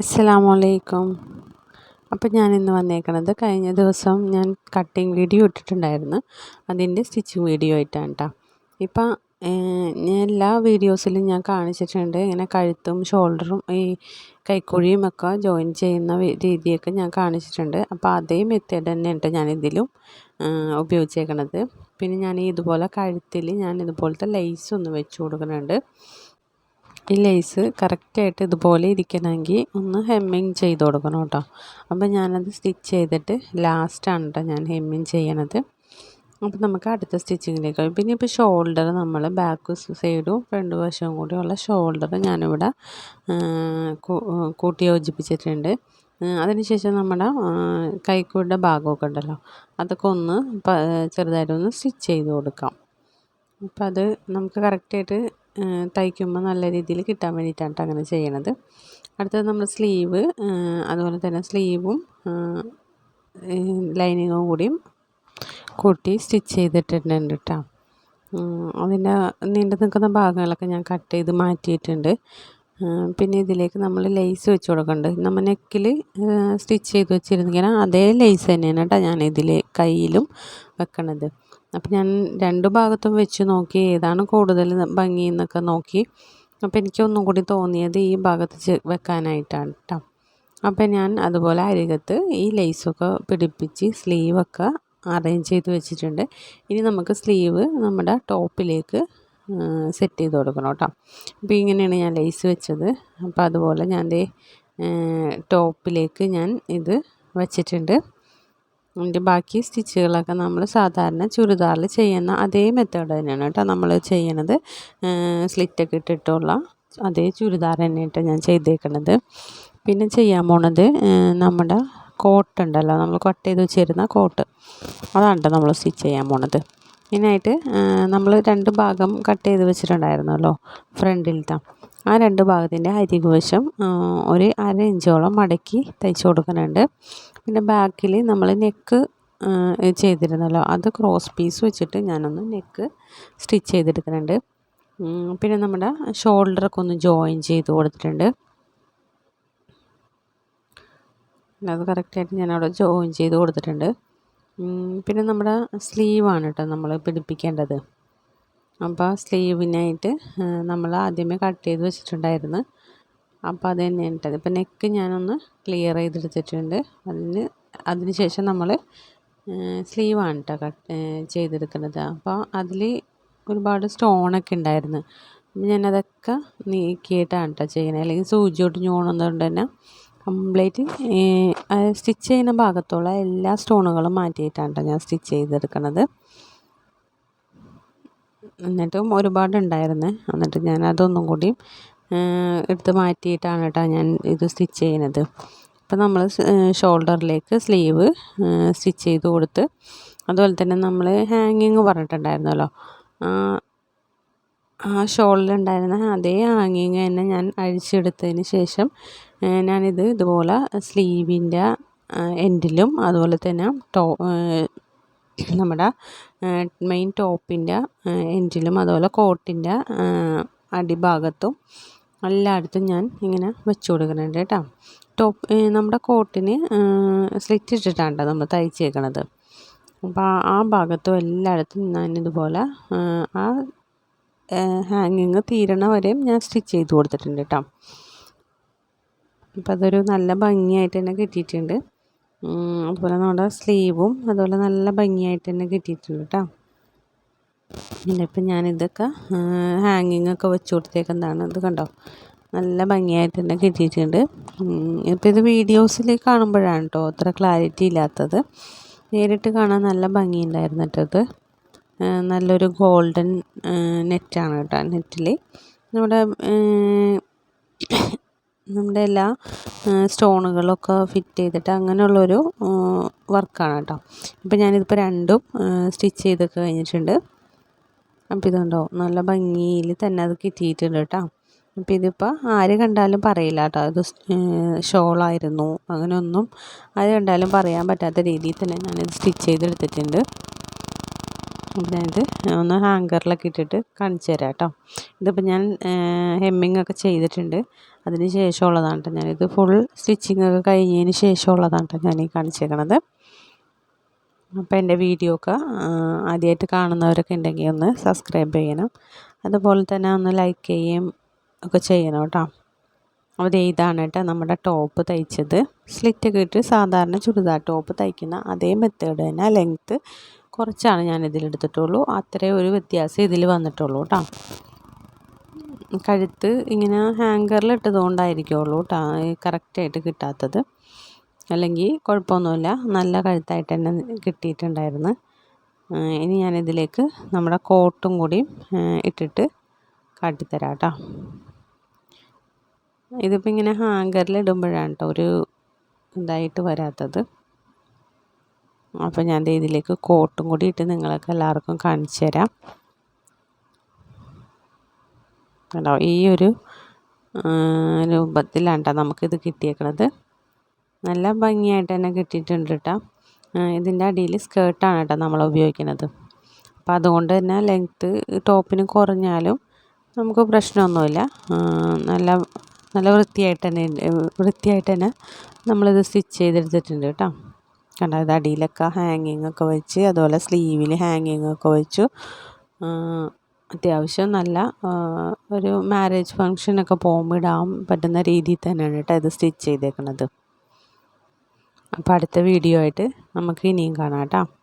അസ്സലാമലൈക്കും. അപ്പം ഞാൻ ഇന്ന് വന്നേക്കണത് കഴിഞ്ഞ ദിവസം ഞാൻ കട്ടിങ് വീഡിയോ ഇട്ടിട്ടുണ്ടായിരുന്നു. അതിന്റെ സ്റ്റിച്ചിങ് വീഡിയോ ആയിട്ടാണ് കേട്ടോ ഇപ്പം എല്ലാ വീഡിയോസിലും ഞാൻ കാണിച്ചിട്ടുണ്ട്. ഇങ്ങനെ കഴുത്തും ഷോൾഡറും ഈ കൈക്കുഴിയും ഒക്കെ ജോയിൻ ചെയ്യുന്ന രീതിയൊക്കെ ഞാൻ കാണിച്ചിട്ടുണ്ട്. അപ്പോൾ അതേ മെത്തേഡ് തന്നെയാണ് ഞാൻ ഇതിലും ഉപയോഗിച്ചേക്കണത്. പിന്നെ ഞാൻ ഇതുപോലെ കഴുത്തിൽ ഞാൻ ഇതുപോലത്തെ ലൈസ് ഒന്ന് വെച്ച് കൊടുക്കുന്നുണ്ട്. ഈ ലേസ് കറക്റ്റായിട്ട് ഇതുപോലെ ഇരിക്കണമെങ്കിൽ ഒന്ന് ഹെമ്മിങ് ചെയ്ത് കൊടുക്കണം കേട്ടോ. അപ്പോൾ ഞാനത് സ്റ്റിച്ച് ചെയ്തിട്ട് ലാസ്റ്റാണ് കേട്ടോ ഞാൻ ഹെമ്മിങ് ചെയ്യണത്. അപ്പോൾ നമുക്ക് അടുത്ത സ്റ്റിച്ചിങ്ങിലേക്ക് പിന്നെ ഇപ്പോൾ ഷോൾഡർ നമ്മൾ ബാക്ക് സൈഡും ഫ്രണ്ട് വശവും കൂടിയുള്ള ഷോൾഡർ ഞാനിവിടെ കൂട്ടി യോജിപ്പിച്ചിട്ടുണ്ട്. അതിനുശേഷം നമ്മുടെ കൈക്കൂടെ ഭാഗമൊക്കെ ഉണ്ടല്ലോ അതൊക്കെ ഒന്ന് ചെറുതായിട്ടൊന്ന് സ്റ്റിച്ച് ചെയ്ത് കൊടുക്കാം. അപ്പോൾ അത് നമുക്ക് കറക്റ്റായിട്ട് തയ്ക്കുമ്പോൾ നല്ല രീതിയിൽ കിട്ടാൻ വേണ്ടിയിട്ടാണ് അങ്ങനെ ചെയ്യണത്. അടുത്തത് നമ്മൾ സ്ലീവ് അതുപോലെ തന്നെ സ്ലീവും ലൈനിങ്ങും കൂടിയും കൂട്ടി സ്റ്റിച്ച് ചെയ്തിട്ടുണ്ട് കേട്ടോ അതിന്റെ നീണ്ടു നിൽക്കുന്ന ഭാഗങ്ങളൊക്കെ ഞാൻ കട്ട് ചെയ്ത് മാറ്റിയിട്ടുണ്ട്. പിന്നെ ഇതിലേക്ക് നമ്മൾ ലേസ് വെച്ച് കൊടുക്കുന്നുണ്ട് നമ്മൾ നെക്കിൽ സ്റ്റിച്ച് ചെയ്ത് വെച്ചിരുന്നെങ്കിൽ അതേ ലേസ് തന്നെയാണ് കേട്ടോ ഞാൻ ഇതിൽ കയ്യിലും വെക്കണത്. അപ്പം ഞാൻ രണ്ട് ഭാഗത്തും വെച്ച് നോക്കി ഏതാണ് കൂടുതൽ ഭംഗി എന്നൊക്കെ നോക്കി. അപ്പോൾ എനിക്ക് ഒന്നും കൂടി തോന്നിയത് ഈ ഭാഗത്ത് വെക്കാനായിട്ടാണ് കേട്ടോ അപ്പം ഞാൻ അതുപോലെ അരികത്ത് ഈ ലേസൊക്കെ പിടിപ്പിച്ച് സ്ലീവൊക്കെ അറേഞ്ച് ചെയ്ത് വെച്ചിട്ടുണ്ട്. ഇനി നമുക്ക് സ്ലീവ് നമ്മുടെ ടോപ്പിലേക്ക് സെറ്റ് ചെയ്ത് കൊടുക്കണം കേട്ടോ അപ്പോൾ ഇങ്ങനെയാണ് ഞാൻ ലേസ് വെച്ചത്. അപ്പോൾ അതുപോലെ ഞാൻ ടോപ്പിലേക്ക് ഞാൻ ഇത് വച്ചിട്ടുണ്ട്. അതിന്റെ ബാക്കി സ്റ്റിച്ചുകളൊക്കെ നമ്മൾ സാധാരണ ചുരിദാറിൽ ചെയ്യുന്ന അതേ മെത്തേഡ് തന്നെയാണ് കേട്ടോ നമ്മൾ ചെയ്യണത്. സ്ലിറ്റൊക്കെ ഇട്ടിട്ടുള്ള അതേ ചുരിദാർ തന്നെയായിട്ട് ഞാൻ ചെയ്തേക്കണത്. പിന്നെ ചെയ്യാൻ പോണത് നമ്മുടെ കോട്ട് ഉണ്ടല്ലോ നമ്മൾ കട്ട് ചെയ്ത് വെച്ചിരുന്ന കോട്ട്. അതാണ് നമ്മൾ സ്റ്റിച്ച് ചെയ്യാൻ പോണത്. ഇതിനായിട്ട് നമ്മൾ രണ്ട് ഭാഗം കട്ട് ചെയ്ത് വെച്ചിട്ടുണ്ടായിരുന്നല്ലോ ഫ്രണ്ടിലത്തെ ആ രണ്ട് ഭാഗത്തിന്റെ അരികുവശം ഒരു അര ഇഞ്ചോളം മടക്കി തയ്ച്ചു കൊടുക്കുന്നുണ്ട്. പിന്നെ ബാക്കിൽ നമ്മൾ നെക്ക് ചെയ്തിരുന്നല്ലോ. അത് ക്രോസ് പീസ് വെച്ചിട്ട് ഞാനൊന്ന് നെക്ക് സ്റ്റിച്ച് ചെയ്തെടുക്കുന്നുണ്ട്. പിന്നെ നമ്മുടെ ഷോൾഡറൊക്കെ ഒന്ന് ജോയിൻ ചെയ്ത് കൊടുത്തിട്ടുണ്ട്. അത് കറക്റ്റായിട്ട് ഞാനവിടെ ജോയിൻ ചെയ്ത് കൊടുത്തിട്ടുണ്ട്. പിന്നെ നമ്മുടെ സ്ലീവാണ് കേട്ടോ നമ്മൾ പിടിപ്പിക്കേണ്ടത്. അപ്പോൾ സ്ലീവിനായിട്ട് നമ്മൾ ആദ്യമേ കട്ട് ചെയ്ത് വെച്ചിട്ടുണ്ടായിരുന്നു. അപ്പോൾ അത് തന്നെയാണ് ഇട്ടത്. ഇപ്പോൾ നെക്ക് ഞാനൊന്ന് ക്ലിയർ ചെയ്തെടുത്തിട്ടുണ്ട്. അതിന് അതിന് ശേഷം നമ്മൾ സ്ലീവാണ് കേട്ടോ കട്ട് ചെയ്തെടുക്കുന്നത്. അപ്പോൾ അതിൽ ഒരുപാട് സ്റ്റോണൊക്കെ ഉണ്ടായിരുന്നു ഞാനതൊക്കെ നീക്കിയിട്ടാണ് കേട്ടോ ചെയ്യുന്നത് അല്ലെങ്കിൽ സൂചി തൊട്ട് ഞോണുന്നതുകൊണ്ട് തന്നെ കംപ്ലീറ്റ് സ്റ്റിച്ച് ചെയ്യുന്ന ഭാഗത്തുള്ള എല്ലാ സ്റ്റോണുകളും മാറ്റിയിട്ടാണ് കേട്ടോ ഞാൻ സ്റ്റിച്ച് ചെയ്തെടുക്കുന്നത് എന്നിട്ടും ഒരുപാടുണ്ടായിരുന്നു എന്നിട്ട് ഞാൻ അതൊന്നും കൂടി എടുത്ത് മാറ്റിയിട്ടാണ് കേട്ടോ ഞാൻ ഇത് സ്റ്റിച്ച് ചെയ്യുന്നത്. അപ്പോൾ നമ്മൾ ഷോൾഡറിലേക്ക് സ്ലീവ് സ്റ്റിച്ച് ചെയ്ത് കൊടുത്ത് അതുപോലെ തന്നെ നമ്മൾ ഹാങ്ങിങ് പറഞ്ഞിട്ടുണ്ടായിരുന്നല്ലോ. ആ ഷോളിലുണ്ടായിരുന്ന അതേ ഹാങ്ങിങ് തന്നെ ഞാൻ അഴിച്ചെടുത്തതിന് ശേഷം ഞാനിത് ഇതുപോലെ സ്ലീവിന്റെ എൻഡിലും അതുപോലെ തന്നെ ടോ നമ്മുടെ മെയിൻ ടോപ്പിന്റെ എൻഡിലും അതുപോലെ കോട്ടിന്റെ അടിഭാഗത്തും എല്ലായിടത്തും ഞാൻ ഇങ്ങനെ വെച്ച് കൊടുക്കുന്നുണ്ട് കേട്ടോ. ടോപ്പ് നമ്മുടെ കോട്ടിന് സ്ലിറ്റ് ഇട്ടിട്ടാണ് നമ്മൾ തയ്ച്ചേക്കണത്. അപ്പോൾ ആ ഭാഗത്തും എല്ലായിടത്തും ഞാൻ ഇതുപോലെ ആ ഹാങ്ങിങ് തീരണ വരെയും ഞാൻ സ്റ്റിച്ച് ചെയ്ത് കൊടുത്തിട്ടുണ്ട് കേട്ടോ. അപ്പോൾ അതൊരു നല്ല ഭംഗിയായിട്ട് തന്നെ കിട്ടിയിട്ടുണ്ട്. അതുപോലെ നമ്മുടെ സ്ലീവും അതുപോലെ നല്ല ഭംഗിയായിട്ട് തന്നെ കിട്ടിയിട്ടുണ്ട് കേട്ടോ. ഇപ്പം ഞാനിതൊക്കെ ഹാങ്ങിങ് ഒക്കെ വെച്ച് കൊടുത്തേക്കുന്നതാണ്. ഇത് കണ്ടോ? നല്ല ഭംഗിയായിട്ട് തന്നെ കിട്ടിയിട്ടുണ്ട്. ഇപ്പോൾ ഇത് വീഡിയോസിൽ കാണുമ്പോഴാണ് കേട്ടോ അത്ര ക്ലാരിറ്റി ഇല്ലാത്തത്. നേരിട്ട് കാണാൻ നല്ല ഭംഗിയുണ്ടായിരുന്നു കേട്ടോ ഇത്. നല്ലൊരു ഗോൾഡൻ നെറ്റാണ് കേട്ടോ നെറ്റിൽ നമ്മുടെ നമ്മുടെ എല്ലാ സ്റ്റോണുകളൊക്കെ ഫിറ്റ് ചെയ്തിട്ട് അങ്ങനെയുള്ളൊരു വർക്കാണ് കേട്ടോ ഇപ്പം ഞാനിതിപ്പോൾ രണ്ടും സ്റ്റിച്ച് ചെയ്തൊക്കെ കഴിഞ്ഞിട്ടുണ്ട്. അപ്പോൾ ഇതുണ്ടോ? നല്ല ഭംഗിയിൽ തന്നെ അത് കിട്ടിയിട്ടുണ്ട് കേട്ടോ. അപ്പോൾ ഇതിപ്പോൾ ആര് കണ്ടാലും പറയില്ല കേട്ടോ. ഇത് ഷോളായിരുന്നു. അങ്ങനെയൊന്നും ആര് കണ്ടാലും പറയാൻ പറ്റാത്ത രീതിയിൽ തന്നെ ഞാനിത് സ്റ്റിച്ച് ചെയ്തെടുത്തിട്ടുണ്ട്. ഞാനിത് ഒന്ന് ഹാങ്കറിലൊക്കെ ഇട്ടിട്ട് കാണിച്ചു തരാം കേട്ടോ. ഇതിപ്പോൾ ഞാൻ ഹെമ്മിങ് ഒക്കെ ചെയ്തിട്ടുണ്ട്. അതിന് ശേഷമുള്ളതാണ് കേട്ടോ ഞാനിത്. ഫുൾ സ്റ്റിച്ചിങ് ഒക്കെ കഴിഞ്ഞതിന് ശേഷമുള്ളതാണ് കേട്ടോ ഞാൻ ഈ കാണിച്ചേക്കണത്. അപ്പോൾ എന്റെ വീഡിയോ ഒക്കെ ആദ്യമായിട്ട് കാണുന്നവരൊക്കെ ഉണ്ടെങ്കിൽ ഒന്ന് സബ്സ്ക്രൈബ് ചെയ്യണം. അതുപോലെ തന്നെ ഒന്ന് ലൈക്ക് ചെയ്യുകയും ഒക്കെ ചെയ്യണം കേട്ടോ. അപ്പോൾ ഇതാണ് കേട്ടോ നമ്മുടെ ടോപ്പ് തയ്ച്ചത്. സ്ലിറ്റൊക്കെ ഇട്ട് സാധാരണ ചുരിദാർ ടോപ്പ് തയ്ക്കുന്ന അതേ മെത്തേഡ് തന്നെ ലെങ്ത്ത് കുറച്ചാണ് ഞാൻ ഇതിലെടുത്തിട്ടുള്ളൂ അത്രയും ഒരു വ്യത്യാസം ഇതിൽ വന്നിട്ടുള്ളൂ കേട്ടോ. കഴുത്ത് ഇങ്ങനെ ഹാങ്കറിൽ ഇട്ടതുകൊണ്ടായിരിക്കുള്ളൂ കേട്ടോ കറക്റ്റായിട്ട് കിട്ടാത്തത്. അല്ലെങ്കിൽ കുഴപ്പമൊന്നുമില്ല. നല്ല കഴുത്തായിട്ട് തന്നെ കിട്ടിയിട്ടുണ്ടായിരുന്നു. ഇനി ഞാനിതിലേക്ക് നമ്മുടെ കോട്ടും കൂടി ഇട്ടിട്ട് കാട്ടിത്തരാം കേട്ടോ. ഇതിപ്പോൾ ഇങ്ങനെ ഹാങ്കറിൽ ഇടുമ്പോഴാണ് കേട്ടോ ഒരു ഇതായിട്ട് വരാത്തത്. അപ്പോൾ ഞാൻ ഇതിലേക്ക് കോട്ടും കൂടി ഇട്ട് നിങ്ങൾക്ക് എല്ലാവർക്കും കാണിച്ചു തരാം. കേട്ടോ ഈ ഒരു രൂപത്തിലാണ് കേട്ടോ നമുക്കിത് കിട്ടിയേക്കണത്. നല്ല ഭംഗിയായിട്ട് തന്നെ കിട്ടിയിട്ടുണ്ട് കേട്ടോ ഇതിന്റെ അടിയിൽ സ്കേർട്ടാണ് കേട്ടോ നമ്മൾ ഉപയോഗിക്കുന്നത്. അപ്പോൾ അതുകൊണ്ട് തന്നെ ലെങ്ത്ത് ടോപ്പിന് കുറഞ്ഞാലും നമുക്ക് പ്രശ്നമൊന്നുമില്ല. നല്ല നല്ല വൃത്തിയായിട്ട് തന്നെ വൃത്തിയായിട്ട് തന്നെ നമ്മളിത് സ്റ്റിച്ച് ചെയ്തെടുത്തിട്ടുണ്ട് കേട്ടോ. കണ്ടോ ഇത് അടിയിലൊക്കെ ഹാങ്ങിങ് ഒക്കെ വെച്ച് അതുപോലെ സ്ലീവിൽ ഹാങ്ങിങ് ഒക്കെ വെച്ചു. അത്യാവശ്യം നല്ല ഒരു മാരേജ് ഫങ്ഷനൊക്കെ പോകുമ്പോൾ ഇടാൻ പറ്റുന്ന രീതിയിൽ തന്നെയാണ് കേട്ടോ ഇത് സ്റ്റിച്ച് ചെയ്തേക്കുന്നത് അപ്പോൾ അടുത്ത വീഡിയോ ആയിട്ട് നമുക്ക് ഇനിയും കാണാം കേട്ടോ.